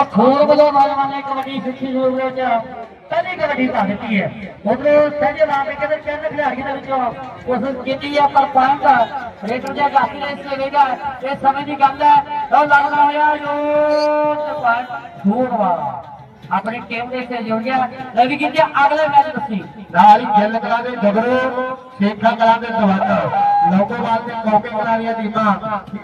ਔਰ ਖੋਰ ਵੱਲੋਂ ਨੌਜਵਾਨ ਕਬੱਡੀ ਸਿੱਖੀ ਜ਼ਰੂਰ ਵਿੱਚ ਪਹਿਲੀ ਕਬੱਡੀ ਪਾ ਦਿੱਤੀ ਹੈ। ਉਧਰ ਸਹਿਜੇ ਨਾਮ ਦੇ ਕਹਿੰਦੇ ਚੰਨ ਖਿਡਾਰੀ ਦੇ ਵਿੱਚੋਂ ਉਸ ਕੀਤੀ ਆ, ਪਰ ਪੁਆਇੰਟ ਰੇਟਰ ਦੇ ਗਾਸੀ ਦੇ ਇਸ ਇਹ ਸਮੇਂ ਦੀ ਗੱਲ ਹੈ। ਲਓ ਲੱਗਦਾ ਹੋਇਆ ਜੋ ਪੁਆਇੰਟ ਛੋੜ ਵਾਲਾ ਆਪਣੀ ਟੀਮ ਦੇ ਸੇ ਜੁੜ ਗਿਆ। ਲੈ ਵੀ ਕਿਤੇ ਅਗਲੇ ਮੈਚ ਦੱਸੀ ਨਾਲ ਹੀ ਗਿੱਲ ਕਲਾਂ ਦੇ ਜਗਰੂ ਸ਼ੇਖਾ ਕਲਾਂ ਦੇ ਦਵਾਤ ਲੋਕੋਵਾਲ ਦੇ ਕੋਕੇ ਕਲਾਂ ਦੀਆਂ ਟੀਮਾਂ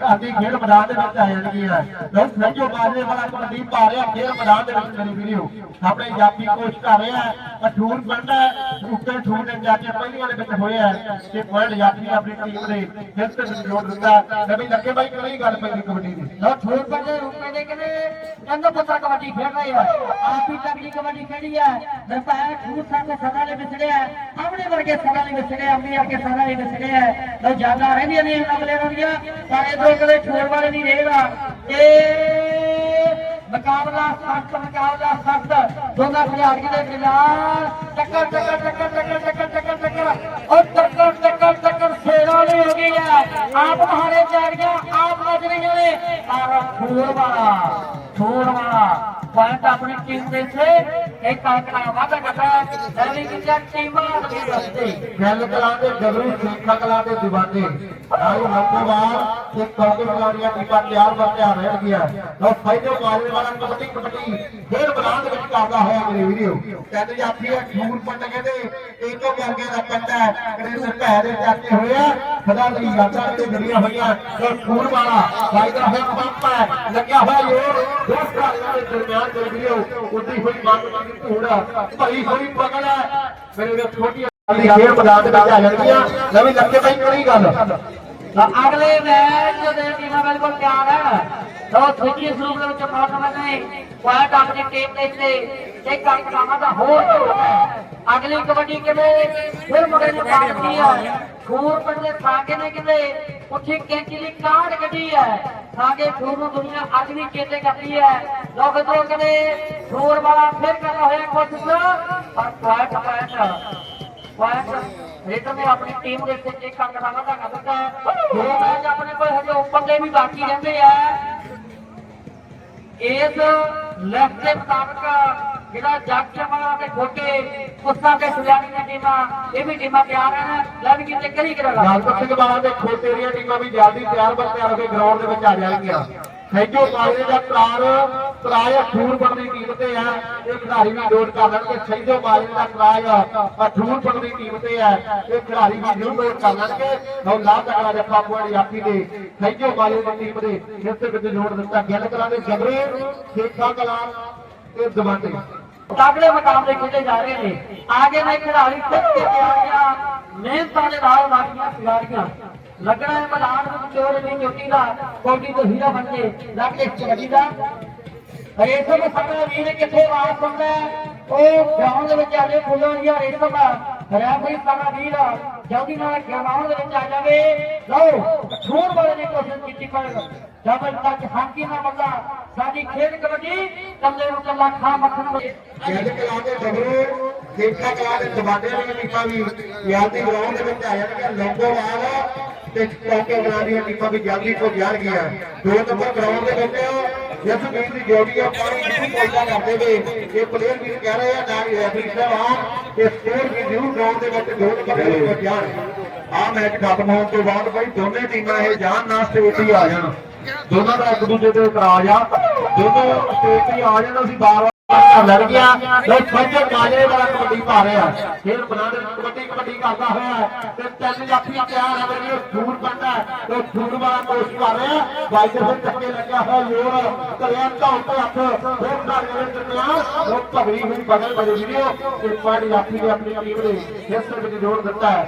ਆਦੀ ਖੇਡ ਮੈਦਾਨ ਦੇ ਵਿੱਚ ਆ ਜਾਣਗੀਆਂ ਲੋ ਸੰਜੋ ਬਾਜਰੇ ਵਾਲਾ ਕਬੱਡੀ ਪਾ ਰਿਹਾ ਖੇਡ ਮੈਦਾਨ ਦੇ ਵਿੱਚ ਮੇਰੀ ਵੀਡੀਓ ਆਪਣੇ ਜਾਪੀ ਕੋਸ਼ਿਸ਼ ਕਰ ਰਿਹਾ ਅਠੂਰ ਪਿੰਡ ਉੱਤੇ ਠੂਰ ਦੇ ਜਾ ਕੇ ਪਹਿਲੀਆਂ ਦੇ ਵਿੱਚ ਹੋਇਆ ਕਿ ਪੁਆਇੰਟ ਜਾਪੀ ਆਪਣੀ ਟੀਮ ਦੇ ਫਿਰ ਤੇ ਜੋੜ ਦਿੱਤਾ। ਨਵੀਂ ਲੱਗੇ ਬਾਈ ਕਿਹੜੀ ਗੱਲ ਪੈਂਦੀ ਕਬੱਡੀ ਦੀ। ਲੋ ਠੋਰ ਪੰਦੇ ਰੂਪੇ ਦੇ ਕਹਿੰਦੇ ਚੰਦ ਪੁੱਤਰ ਕਬੱਡੀ ਖੇਡ ਰਹੇ ਆ। ਆਪ ਹੀ ਤਗੜੀ ਕਬੱਡੀ ਖੇਡੀ ਹੈ। ਦਰਪਾਰ ਠੂਰ ਸੰਗ ਸਦਾ ਲਈ ਵਿਸੜਿਆ ਆਪਣੇ ਵਰਗੇ ਸਦਾ ਲਈ ਵਿਸੜਿਆ ਅੰਮੀ ਵਰਗੇ ਸਦਾ ਲਈ ਵਿਸੜਿਆ ਲੋ ਰਹਿੰਦੀਆਂ ਨੇ ਅਗਲੇ ਰੋਂਦੀਆਂ ਪਰ ਇਧਰੋਂ ਕਦੇ ਠੋਰ ਵਾਲੇ ਨਹੀਂ ਰਹੇਗਾ ਇਹ ਮੁਕਾਬਲਾ ਸਖਤ ਮੁਕਾਬਲਾ ਸਖਤ, ਦੋਨਾਂ ਖਿਡਾਰੀਆਂ ਦੇ ਖਿਲਾਫ ਟੱਕਰ ਟੱਕਰ ਟੱਕਰ ਟੱਕਰ ਟੱਕਰ ਟੱਕਰ ਟੱਕਰ ਔਰ ਟੱਕਰ ਟੱਕਰ ਟੱਕਰ ਸੇਰਾ ਨਹੀਂ ਹੋ ਗਈ ਹੈ ਆਪ ਮਹਾਰੇ ਚੜ ਆਪ ਵੱਜ ਰਹੀਆਂ ਨੇ। ਪਰ ਠੋਰ ਵਾਲਾ ਠੋਰ ਵਾਲਾ ਪੁਆਇੰਟ ਆਪਣੀ ਟੀਮ ਦੇ ਸੇ ਇੱਕ ਅੰਕੜਾ ਵਾਧਾ ਕਰਦਾ ਐਵੇਂ ਕਿ ਟੀਮਾਂ ਦੇ ਦੇ ਜਗਰੂ ਸ਼ੇਖਾ ਕਲਾਂ ਦੇ ਦੀਵਾਨੇ ਨਾਲ ਲੋਕੋਵਾਲ ਤੇ ਕੋਕੇ ਕਲਾਂ ਟੀਮਾਂ ਤਿਆਰ ਬਰ ਤਿਆਰ ਰਹਿ ਗਿਆ ਲੋ ਫਾਈਨਲ ਬਾਜ਼ੇ ਵਾਲਾ ਕਬੱਡੀ ਕਬੱਡੀ ਫੇਰ ਮੈਦਾਨ ਦੇ ਵਿੱਚ ਕਰਦਾ ਹੋਇਆ ਮੇਰੇ ਵੀਡੀਓ ਕਹਿੰਦੇ ਜੀ, ਆਪੀ ਇਹ ਠੂਰ ਪਿੰਡ ਕਹਿੰਦੇ ਇਹ ਤੋਂ ਕਰਕੇ ਦਾ ਪਿੰਡ ਹੈ। ਕਿਹੜੇ ਸਰਪੈ ਦੇ ਚਾਚੇ ਹੋਇਆ। ਖਦਾ ਦੀ ਯਾਤਰਾ ਤੇ ਜੜੀਆਂ ਹੋਈਆਂ। ਲੋ ਠੂਰ ਵਾਲਾ ਫਾਇਦਾ ਹੋਇਆ ਪੰਪ ਲੱਗਿਆ ਹੋਇਆ ਜੋਰ ਦੋ ਦਰਮਿਆਨ ਦੇ ਵੀਡੀਓ ਉੱਡੀ ਹੋਈ ਮੰਗ ਦੀ ਧੂੜ ਭਰੀ ਹੋਈ ਪਕੜ ਹੈ। ਮੇਰੇ ਵੀਰੋ, ਛੋਟੀ ਦੀ ਖੇਡ ਮੈਦਾਨ ਦੇ ਵਿੱਚ ਆ ਜਾਣਗੀਆਂ ਨਵੀਂ ਲੱਗੇ ਬਾਈ ਕਿਹੜੀ ਗੱਲ। ਅਗਲੇ ਮੈਚ ਦੇ ਟੀਮਾਂ ਬਿਲਕੁਲ ਤਿਆਰ ਹੈ ਲੋ ਥੋੜੀ ਸਰੂਪ ਦੇ ਵਿੱਚ ਪਹੁੰਚਣਾ ਨੇ ਪੁਆਇੰਟ ਆਪਣੀ ਟੀਮ ਦੇ ਤੇ ਇੱਕ ਅੰਕੜਾਵਾਂ ਦਾ ਹੋਰ ਅਗਲੀ ਕਬੱਡੀ ਕਿਵੇਂ? ਫਿਰ ਮੁੰਡੇ ਨੂੰ ਪਾਉਂਦੀ ਹੈ ਖੂਰ ਪਿੰਡ ਦੇ ਸਾਗੇ ਨੇ ਕਿਤੇ? ਉੱਥੇ ਕੈਂਚੀ ਦੀ ਕਾਢ ਕੱਢੀ ਹੈ। ਸਾਗੇ ਖੂਰ ਨੂੰ ਦੁਨੀਆ ਅੱਜ ਵੀ ਚੇਤੇ ਕਰਦੀ ਹੈ। ਲੋਕ ਤੋਂ ਕਦੇ ਖੂਰ ਵਾਲਾ ਫਿਰ ਕਰਦਾ ਹੋਇਆ ਕੋਸ਼ਿਸ਼ ਪਰ ਪੁਆਇੰਟ ਪੁਆਇੰਟ ਪੁਆਇੰਟ ਰੇਟਰ ਨੇ ਆਪਣੀ ਟੀਮ ਦੇ ਵਿੱਚ, ਇੱਕ ਅੰਕ ਦਾ ਵਾਧਾ ਦਿੱਤਾ ਦੋ ਮੈਚ ਆਪਣੇ ਕੋਲ ਹਜੇ ਉੱਪਰ ਦੇ ਵੀ ਬਾਕੀ ਰਹਿੰਦੇ ਆ। ਇਸ ਲੈਫਟ ਦੇ ਮੁਤਾਬਕ ਜਿਹੜਾ ਜੱਗ ਚਮਾ ਤੇ ਖੋਕੇ ਕੁੱਤਾ ਤੇ ਸੁਜਾਨੀ ਦੀਆਂ ਟੀਮਾਂ, ਇਹ ਵੀ ਟੀਮਾਂ ਤਿਆਰ ਹਨ। ਲੈ ਵੀ ਕਿਤੇ ਕਰੀ ਕਰਾਂਗਾ ਜਾਗਰ ਸਿੰਘ ਬਾਲਾ ਦੇ ਖੋਤੇ ਦੀਆਂ ਟੀਮਾਂ ਵੀ ਜਲਦੀ ਤਿਆਰ ਬਰ ਤਿਆਰ ਹੋ ਕੇ ਗਰਾਊਂਡ ਦੇ ਵਿੱਚ ਆ ਜਾਣਗੀਆਂ। ਸੈਜੋ ਕਾਲੇ ਦਾ ਤਰਾਰ ਤਰਾਇਆ ਠੂਰ ਬਣ ਦੀ ਟੀਮ ਤੇ ਆ। ਇਹ ਖਿਡਾਰੀ ਵੀ ਲੋਡ ਕਰ ਲੈਣਗੇ। ਸੈਜੋ ਕਾਲੇ ਦਾ ਤਰਾਇਆ ਠੂਰ ਦੀ ਟੀਮ ਤੇ ਆ। ਇਹ ਖਿਡਾਰੀ ਵੀ ਜ਼ਰੂਰ ਕਰ ਲੈਣਗੇ। ਲਓ ਲਾਭ ਤਕੜਾ ਜੱਫਾ ਪੁਆੜੀ ਆਪੀ ਦੇ ਸੈਜੋ ਕਾਲੇ ਦੀ ਟੀਮ ਦੇ ਇਸ ਦੇ ਵਿੱਚ ਜੋੜ ਦਿੱਤਾ। ਗੱਲ ਕਰਾਂਗੇ ਦੇ ਜਬਰੇ ਸ਼ੇਖਾ ਕਲਾਂ ਤੇ ਦਵਾਤੇ ਤਗੜੇ ਮੁਕਾਬਲੇ ਖੇਡੇ ਜਾ ਰਹੇ ਨੇ। ਆਗੇ ਨੇ ਖਿਡਾਰੀ ਖੁਦ ਕੇ ਤਿਆਰੀਆਂ ਮਿਹਨਤਾਂ ਦੇ ਨਾਲ ਬਾਕੀਆਂ ਸਿਗਾਰੀਆਂ ਲੱਗਣਾ ਹੈ ਮੈਦਾਨ ਵਿੱਚ ਚੋਰ ਨਹੀਂ ਚੋਟੀ ਦਾ। ਕੋਟੀ ਤੋਂ ਹੀਰਾ ਬਣ ਕੇ ਲੱਗ ਕੇ ਕਬੱਡੀ ਦਾ। ਰੇਸ਼ਮ ਸਾਡਾ ਵੀਰ ਕਿੱਥੇ ਵਾਪਸ ਹੁੰਦਾ ਉਹ ਗਰਾਊਂਡ ਦੇ ਵਿੱਚ ਆ ਫੁੱਲਾਂ ਦੀਆਂ ਰੇਸ਼ਮ ਰੈਫਰੀ ਸਾਡਾ ਵੀਰ ਜਲਦੀ ਨਾਲ ਗਰਾਊਂਡ ਦੇ ਵਿੱਚ ਆ ਜਾਵੇ। ਲਓ, ਛੋੜ ਵਾਲੇ ਨੇ ਕੋਸ਼ਿਸ਼ ਕੀਤੀ, ਪਰ ਜਬਲ ਤੱਕ ਹਾਕੀ ਨਾ ਬੰਦਾ ਸਾਡੀ ਖੇਡ ਕਬੱਡੀ ਕੱਲੇ ਨੂੰ ਕੱਲਾ ਖਾ ਮੱਖਣ ਵਿੱਚ ਗਿੱਲ ਦੇ ਜਬਰੇ ਸ਼ੇਖਾ ਕਲਾਂ ਦੇ ਦਵਾਤੇ ਦੀਆਂ ਟੀਮਾਂ ਵੀ। ਯਾਦੀ ਗਰਾਊਂਡ ਦੇ ਵਿੱਚ ਆ ਜਾਣਗੀਆਂ ਲੋਕੋਵਾਲ ਤੇ ਚੌਕੇ ਕਲਾਂ ਦੀਆਂ ਟੀਮਾਂ ਵੀ ਜਲਦੀ ਤੋਂ ਜਾਣਗੀਆਂ ਦੋ ਨੰਬਰ ਗਰਾਊਂਡ ਦੇ ਵਿੱਚ ਜਿਸ ਵੀਰ ਦੀ ਜੋੜੀ ਪਾਣੀ ਨੂੰ ਪਹੁੰਚਾ ਕਰਦੇ ਵੇ ਇਹ ਪਲੇਅਰ ਵੀ ਕਹਿ ਰਹੇ ਆ ਨਾਲ ਰੈਫਰੀ ਸਾਹਿਬ ਆ ਕਿ ਸਕੋਰ ਵੀ ਜ਼ਰੂਰ ਗਰਾਊਂਡ ਦੇ ਵਿੱਚ ਦੋ ਨੰਬਰ ਦੇ ਜਾਣ। ਆ ਮੈਚ ਖਤਮ ਹੋਣ ਤੋਂ ਬਾਅਦ ਬਈ ਦੋਨੇ ਟੀਮਾਂ ਇਹ ਜਾਣ ਨਾ ਸਟੇਟ ਹੀ ਆ ਜਾਣ। ਦੋਨਾਂ ਦਾ ਇੱਕ ਦੂਜੇ ਤੇ ਇਤਰਾਜ਼ ਆ। ਦੋਨੋਂ ਸਟੇਟ ਹੀ ਆ ਜਾਣ, ਅਸੀਂ ਬਾਰ ਬਾਰ ਲੜ ਲੋ ਫੱਜਰ ਮਾਜਰੇ ਵਾਲਾ ਕਬੱਡੀ ਪਾ ਰਿਹਾ। ਖੇਡ ਬਣਾ ਕਬੱਡੀ ਕਬੱਡੀ ਕਰਦਾ ਹੋਇਆ ਹੈ। ਤੇ ਤਿੰਨ ਜਾਫੀ ਤਿਆਰ ਹੈ ਮੇਰੇ ਦੂਰ ਪੰਡਾ ਤੇ ਦੂਰ ਵਾਲਾ ਕੋਸ਼ਿਸ਼ ਕਰ ਰਿਹਾ ਵਾਈਦਰ ਫਿਰ ਟੱਕੇ ਲੱਗਿਆ ਹੋਇਆ ਜ਼ੋਰ। ਕਰਿਆ ਧੌਣ ਤੇ ਹੱਥ। ਦੋ ਖਿਡਾਰੀਆਂ ਦੇ ਦਰਮਿਆਨ ਉਹ ਭਗਰੀ ਹੋਈ ਬਦਲ ਬੜੀ ਵੀਡੀਓ ਤੇ ਪਾਰਟੀ ਜਾਫੀ ਨੇ ਆਪਣੀ ਟੀਮ ਦੇ ਹਿੱਸੇ ਵਿੱਚ ਜੋੜ ਦਿੱਤਾ ਹੈ।